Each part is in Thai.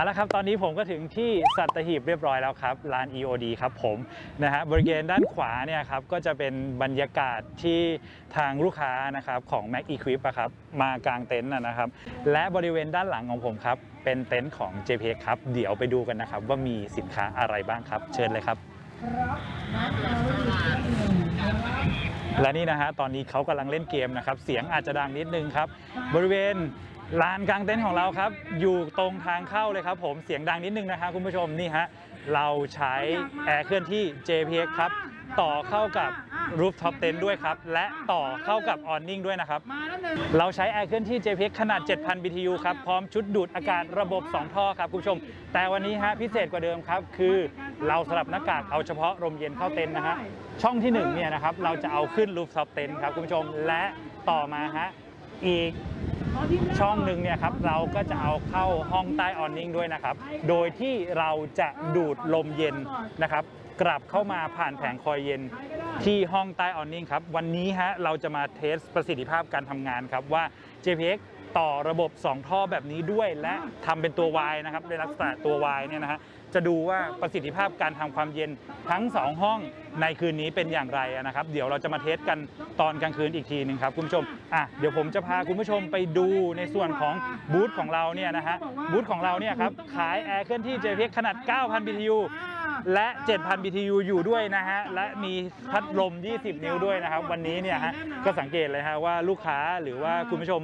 เอาละครับ ตอนนี้ผมก็ถึงที่สัตหีบเรียบร้อยแล้วครับร้าน EOD ครับผมนะฮะบริเวณด้านขวาเนี่ยครับก็จะเป็นบรรยากาศที่ทางลูกค้านะครับของ Mac Equip ะครับมากางเต็นท์นะครับ และบริเวณด้านหลังของผมครับ เป็นเต็นท์ของ JPX ครับ เดี๋ยวไปดูกันนะครับ ว่ามีสินค้าอะไรบ้างครับ เชิญเลยครับ และนี่นะฮะตอนนี้เขากำลังเล่นเกมนะครับ เสียงอาจจะดังนิดนึงครับ บริเวณ ลานกลางเต็นท์ของเราครับ อยู่ตรงทางเข้าเลยครับ ผมเสียงดังนิดนึงนะครับคุณผู้ชมนี่ฮะเราใช้แอร์เคลื่อนที่ JPX ครับ ต่อเข้ากับ Rooftop Tent ด้วยครับ และต่อเข้ากับ Awning ด้วยนะครับ เราใช้แอร์เคลื่อนที่ JPX ขนาด 7,000 BTU ครับ พร้อมชุดดูดอากาศระบบ 2 ท่อครับ คุณผู้ชม แต่วันนี้ฮะพิเศษกว่าเดิมครับ คือเราสลับหน้ากากเอาเฉพาะลมเย็นเข้าเต็นท์นะฮะช่องที่1เนี่ยนะครับเราจะเอาขึ้น rooftop tent ครับคุณผู้ชมและต่อมาฮะอีก ช่องหนึ่งเนี่ยครับเราก็จะเอาเข้าห้องใต้ออนนิ่งด้วยนะครับ โดยที่เราจะดูดลมเย็นนะครับ กลับเข้ามาผ่านแผงคอยเย็นที่ห้องใต้ออนนิ่งครับ วันนี้ฮะเราจะมาเทสประสิทธิภาพการทำงานครับว่า JPX ต่อระบบ 2 ท่อแบบนี้ด้วย และทำเป็นตัว Y นะครับในลักษณะตัว Y เนี่ยนะฮะ จะดูว่าประสิทธิภาพการทำความเย็นทั้ง 2 ห้องในคืนนี้เป็นอย่างไรนะครับ เดี๋ยวเราจะมาเทสกันตอนกลางคืนอีกทีหนึ่งครับคุณผู้ชมอะเดี๋ยวผมจะพาคุณผู้ชมไปดูในส่วนของบูธของเราเนี่ยนะฮะบูธของเราเนี่ยครับขายแอร์เคลื่อนที่ JPX ขนาด 9,000 BTU และ 7,000 BTU อยู่ด้วยนะฮะ และมีพัดลม 20 นิ้วด้วยนะครับ วันนี้เนี่ยฮะ ก็สังเกตเลยฮะว่าลูกค้าหรือว่าคุณผู้ชม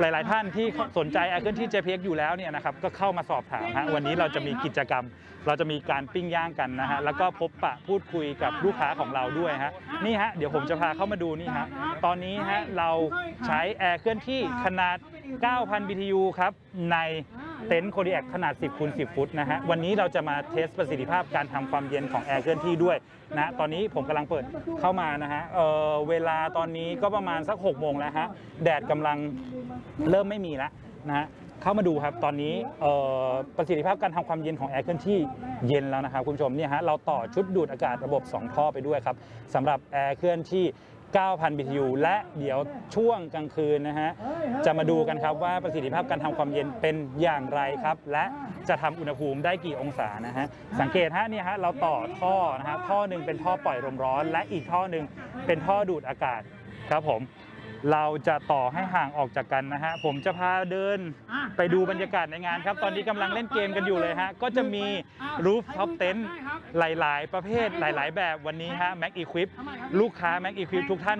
หลาย ๆ ท่านที่สนใจแอร์เคลื่อนที่ JPX อยู่แล้วเนี่ยนะครับก็เข้ามาสอบถามฮะวันนี้เราจะมีกิจกรรม เราจะมีการปิ้งย่างกันนะฮะแล้วก็พบปะพูดคุยกับลูกค้าของเราด้วยฮะนี่ฮะเดี๋ยวผมจะพาเข้ามาดูนี่ฮะตอนนี้ฮะเราใช้แอร์เคลื่อนที่ขนาด 9,000 BTU ครับใน เต็นท์โคดีแอคขนาด 10คูณ10 ฟุตนะฮะ วันนี้เราจะมาเทสประสิทธิภาพการทำความเย็นของแอร์เคลื่อนที่ด้วยนะตอนนี้ผมกำลังเปิดเข้ามานะฮะเอ่อเวลาตอนนี้ก็ประมาณสัก6โมงแล้วฮะ แดดกำลังเริ่มไม่มีแล้วนะฮะ เข้ามาดูครับตอนนี้เอ่อประสิทธิภาพการทำความเย็นของแอร์เคลื่อนที่เย็นแล้วนะครับคุณผู้ชมเนี่ยฮะเราต่อชุดดูดอากาศระบบ 2 ท่อไปด้วยครับสำหรับแอร์เคลื่อนที่ 9,000 BTU และเดี๋ยวช่วงกลางคืนนะฮะจะมาดูกันครับว่าประสิทธิภาพการทำความเย็นเป็นอย่างไรครับ และจะทำอุณหภูมิได้กี่องศานะฮะสังเกตฮะนี่ฮะเราต่อท่อนะฮะท่อหนึ่งเป็นท่อปล่อยลมร้อน และอีกท่อหนึ่งเป็นท่อดูดอากาศครับผม เราจะต่อให้ห่างออกจากกันนะฮะ ผมจะพาเดินไปดูบรรยากาศในงานครับ ตอนนี้กำลังเล่นเกมกันอยู่เลยฮะ ก็จะมีรูฟท็อปเต็นท์หลาย ๆ ประเภทหลาย ๆ แบบวันนี้ฮะ Mac Equip ลูกค้า Mac Equip ทุกท่าน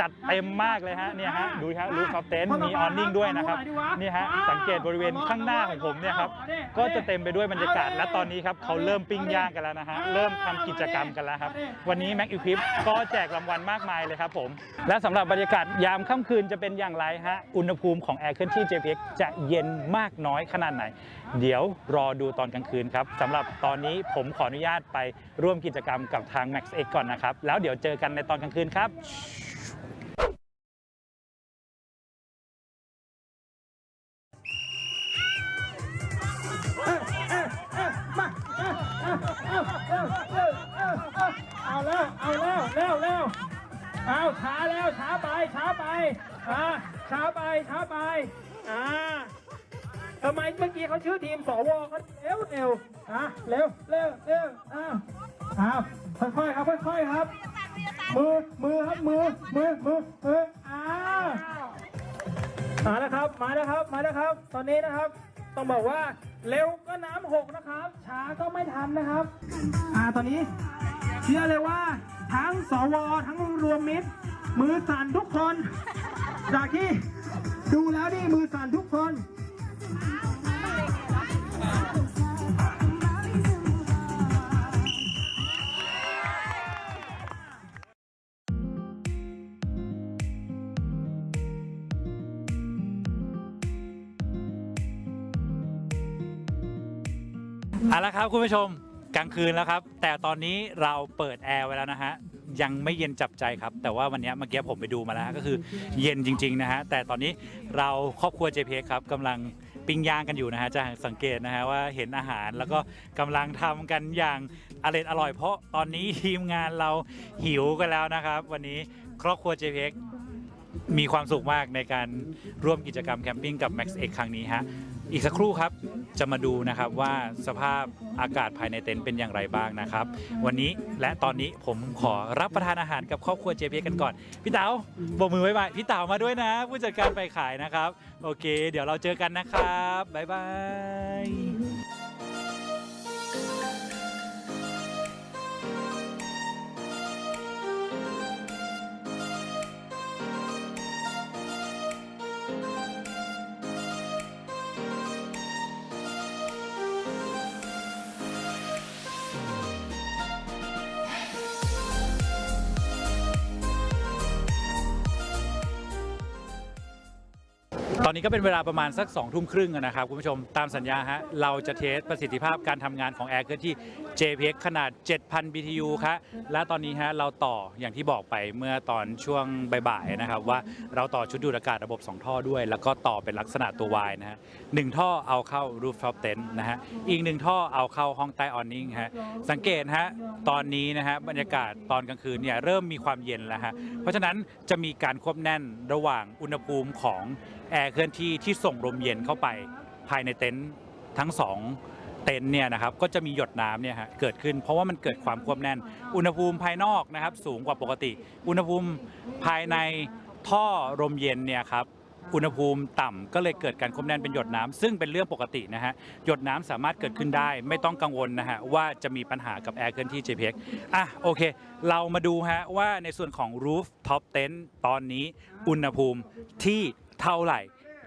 จัดเต็มมากเลยฮะเนี่ยฮะดูฮะรูฟท็อปเต็นท์มีออนนิ่งด้วยนะครับนี่ฮะสังเกตบริเวณข้างหน้าของผมเนี่ยครับก็จะเต็มไปด้วยบรรยากาศและตอนนี้ครับเขาเริ่มปิ้งย่างกันแล้วนะฮะเริ่มทำกิจกรรมกันแล้วครับวันนี้ Mac Equip ก็แจกรางวัลมากมายเลยครับผมและสำหรับบรรยากาศยามค่ำคืนจะเป็นอย่างไรฮะ อุณหภูมิของแอร์เคลื่อนที่ JPX จะเย็นมากน้อยขนาดไหน เดี๋ยวรอดูตอนกลางคืนครับสำหรับตอนนี้ผมขออนุญาตไปร่วมกิจกรรมกับทาง Max X ก่อนนะครับ แล้วเดี๋ยวเจอกันในตอนกลางคืนครับเอาแล้วเอาแล้วเร็วเร็ว อาช้าแล้วช้าไปช้าไปอ่าช้าไปช้าไปอ่าทำไมเมื่อกี้เขาชื่อทีมสวเขาเร็วเร็วอะเร็วเร็วเร็วอ้าวอ้าวค่อยๆครับค่อยๆครับ มือมือครับมือมือมือมืออ้าวมาแล้วครับมาแล้วครับมาแล้วครับ ตอนนี้นะครับ ต้องบอกว่าเร็วก็น้ำหกนะครับ ช้าก็ไม่ทันนะครับ อ่าตอนนี้เชื่อเลยว่า ทั้งสวทั้งรวมมิตร มือสั่นทุกคน จากที่ดูแล้วนี่มือสั่นทุกคน เอาละครับคุณผู้ชม กลางคืนแล้วครับ แต่ตอนนี้เราเปิดแอร์ไว้แล้วนะฮะ ยังไม่เย็นจับใจครับ แต่ว่าวันนี้เมื่อกี้ผมไปดูมาแล้วก็คือเย็นจริงๆนะฮะ แต่ตอนนี้เราครอบครัว JPX ครับกำลังปิ้งย่างกันอยู่นะฮะ จะสังเกตนะฮะว่าเห็นอาหารแล้วก็กำลังทำกันอย่างอร่อยอร่อย เพราะตอนนี้ทีมงานเราหิวกันแล้วนะครับ วันนี้ครอบครัว JPX มีความสุขมากในการร่วมกิจกรรมแคมปิ้งกับ Max X ครั้งนี้ฮะ อีกสักครู่ครับจะมาดูนะครับว่าสภาพอากาศภายในเต็นท์เป็นอย่างไรบ้างนะครับ วันนี้และตอนนี้ผมขอรับประทานอาหารกับครอบครัวเจพีกันก่อน พี่เต๋าโบกมือไว้บายพี่เต๋ามาด้วยนะ ผู้จัดการไปขายนะครับ โอเค เดี๋ยวเราเจอกันนะครับบ๊ายบาย ตอนนี้ก็เป็นเวลาประมาณสัก2องทุ่มครึ่งนะครับคุณผู้ชมตามสัญญาฮะเราจะเทสประสิทธิภาพการทำงานของแอร์เคลื่อนที่ JPX ขนาด 7,000 BTU ครับและตอนนี้ฮะเราต่ออย่างที่บอกไปเมื่อตอนช่วงบ่ายๆนะครับว่าเราต่อชุดดูดอากาศระบบ 2 ท่อด้วย แล้วก็ต่อเป็นลักษณะตัว Y นะฮะหนึ่งท่อเอาเข้า rooftop tent นะฮะอีกหนึ่งท่อเอาเข้าห้องใต้ awning ฮะสังเกตฮะตอนนี้นะฮะบรรยากาศตอนกลางคืนเนี่ยเริ่มมีความเย็นแล้วฮะเพราะฉะนั้นจะมีการควบแน่นระหว่างอุณหภูมิของแอร์เคลื่อนที่ที่ส่งลมเย็นเข้าไปภายในเต็นท์ทั้งสอง เต็นท์เนี่ยนะครับก็จะมีหยดน้ำเนี่ยฮะเกิดขึ้น เพราะว่ามันเกิดความควบแน่น อุณหภูมิภายนอกนะครับสูงกว่าปกติ อุณหภูมิภายในท่อลมเย็นเนี่ยครับอุณหภูมิต่ำก็เลยเกิดการควบแน่นเป็นหยดน้ำซึ่งเป็นเรื่องปกตินะฮะหยดน้ำสามารถเกิดขึ้นได้ ไม่ต้องกังวลนะฮะว่าจะมีปัญหากับแอร์เคลื่อนที่ JPX อะโอเค เรามาดูฮะว่าในส่วนของ roof top tent ตอนนี้อุณหภูมิที่เท่าไหร่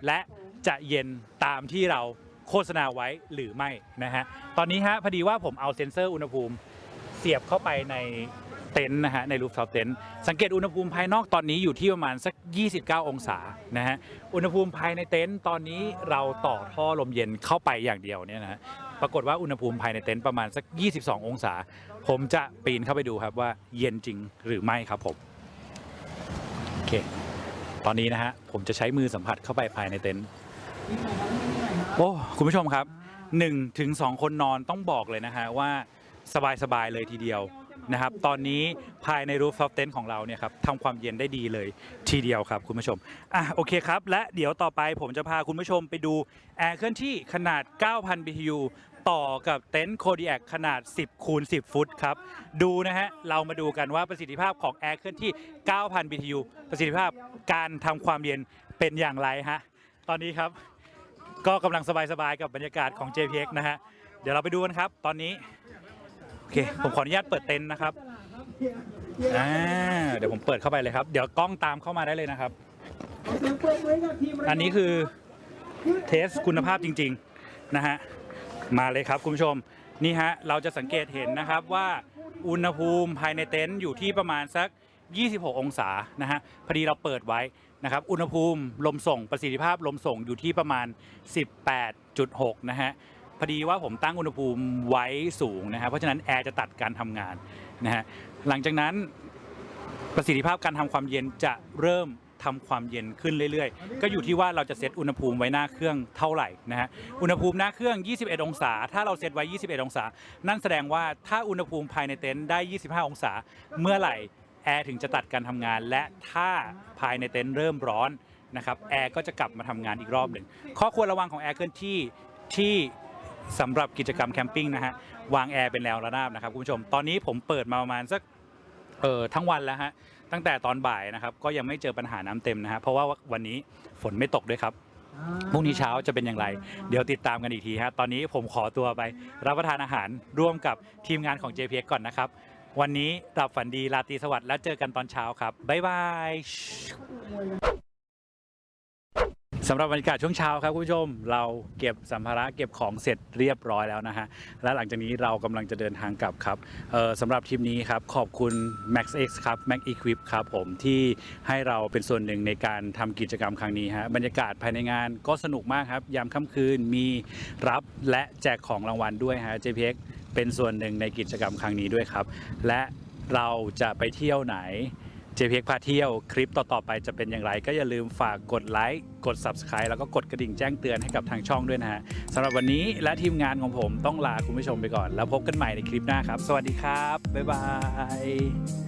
และจะเย็นตามที่เรา โฆษณาไว้หรือไม่นะฮะตอนนี้ฮะพอดีว่าผมเอาเซ็นเซอร์อุณหภูมิเสียบเข้าไปในเต็นท์นะฮะในรูฟท็อปเต็นท์สังเกตอุณหภูมิภายนอกตอนนี้อยู่ที่ประมาณสัก 29 องศานะฮะอุณหภูมิภายในเต็นท์ตอนนี้เราต่อท่อลมเย็นเข้าไปอย่างเดียวเนี่ยนะฮะปรากฏว่าอุณหภูมิภายในเต็นท์ประมาณสัก 22 องศา ผมจะปีนเข้าไปดูครับว่าเย็นจริงหรือไม่ครับผมโอเคตอนนี้นะฮะผมจะใช้มือสัมผัสเข้าไปภายในเต็นท์ โอ้คุณผู้ชมครับ1ถึง2คนนอนต้องบอกเลยนะฮะว่าสบาย ๆ เลยทีเดียวนะครับ ตอนนี้ภายในรูฟท็อปเต็นท์ของเราเนี่ยครับทำความเย็นได้ดีเลยทีเดียวครับคุณผู้ชมอะโอเคครับ และเดี๋ยวต่อไปผมจะพาคุณผู้ชมไปดูแอร์เคลื่อนที่ขนาด 9,000 BTU ต่อกับเต็นท์โคดีแอคขนาด 10 คูณ 10 ฟุตครับ ดูนะฮะ เรามาดูกันว่าประสิทธิภาพของแอร์เคลื่อนที่ 9,000 BTU ประสิทธิภาพการทำความเย็นเป็นอย่างไรฮะ ตอนนี้ครับ ก็กำลังสบายๆกับบรรยากาศของ JPX นะฮะ เดี๋ยวเราไปดูกันครับ ตอนนี้ โอเค ผมขออนุญาตเปิดเต็นท์นะครับอ่าเดี๋ยวผมเปิดเข้าไปเลยครับ เดี๋ยวกล้องตามเข้ามาได้เลยนะครับ อันนี้คือเทสคุณภาพจริงๆนะฮะ มาเลยครับคุณผู้ชม นี่ฮะ เราจะสังเกตเห็นนะครับว่าอุณหภูมิภายในเต็นท์อยู่ที่ประมาณสัก 26 องศานะฮะพอดีเราเปิดไว้นะครับอุณหภูมิลมส่งประสิทธิภาพลมส่งอยู่ที่ประมาณ 18.6 นะฮะพอดีว่าผมตั้งอุณหภูมิไว้สูงนะฮะเพราะฉะนั้นแอร์จะตัดการทำงานนะฮะหลังจากนั้นประสิทธิภาพการทำความเย็นจะเริ่มทำความเย็นขึ้นเรื่อยๆ ก็อยู่ที่ว่าเราจะเซตอุณหภูมิไว้หน้าเครื่องเท่าไหร่นะฮะ อุณหภูมิหน้าเครื่อง 21 องศา ถ้าเราเซตไว้ 21 องศา นั่นแสดงว่าถ้าอุณหภูมิภายในเต็นท์ได้ 25 องศา เมื่อไหร่ แอร์ถึงจะตัดการทำงาน และถ้าภายในเต็นท์เริ่มร้อนนะครับแอร์ก็จะกลับมาทำงานอีกรอบหนึ่งข้อควรระวังของแอร์เคลื่อนที่ที่สำหรับกิจกรรมแคมปิ้งนะฮะวางแอร์เป็นแนวระนาบนะครับคุณผู้ชมตอนนี้ผมเปิดมาประมาณสักเอ่อทั้งวันแล้วฮะตั้งแต่ตอนบ่ายนะครับก็ยังไม่เจอปัญหาน้ำเต็มนะฮะเพราะว่าวันนี้ฝนไม่ตกด้วยครับ พรุ่งนี้เช้าจะเป็นอย่างไร เดี๋ยวติดตามกันอีกทีฮะ ตอนนี้ผมขอตัวไปรับประทานอาหารร่วมกับทีมงานของ JPX ก่อนนะครับ วันนี้หลับฝันดีราตรีสวัสดิ์แล้วเจอกันตอนเช้าครับ บ๊ายบายสำหรับบรรยากาศช่วงเช้าครับคุณผู้ชม เราเก็บสัมภาระเก็บของเสร็จเรียบร้อยแล้วนะฮะ และหลังจากนี้เรากำลังจะเดินทางกลับครับออสำหรับทริปนี้ครับ ขอบคุณ Max X ครับ Max Equip ครับผมที่ให้เราเป็นส่วนหนึ่งในการทำกิจกรรมครั้งนี้ฮะบรรยากาศภายในงานก็สนุกมากครับ ยามค่ำคืนมีรับและแจกของรางวัลด้วยฮะ JPX เป็นส่วนหนึ่งในกิจกรรมครั้งนี้ด้วยครับ และเราจะไปเที่ยวไหน JPX พาเที่ยวคลิปต่อ ๆ ไปจะเป็นอย่างไร ก็อย่าลืมฝากกดไลค์กด Subscribe แล้วก็กดกระดิ่งแจ้งเตือนให้กับทางช่องด้วยนะฮะสำหรับวันนี้และทีมงานของผมต้องลาคุณผู้ชมไปก่อน แล้วพบกันใหม่ในคลิปหน้าครับ สวัสดีครับ บ๊ายบาย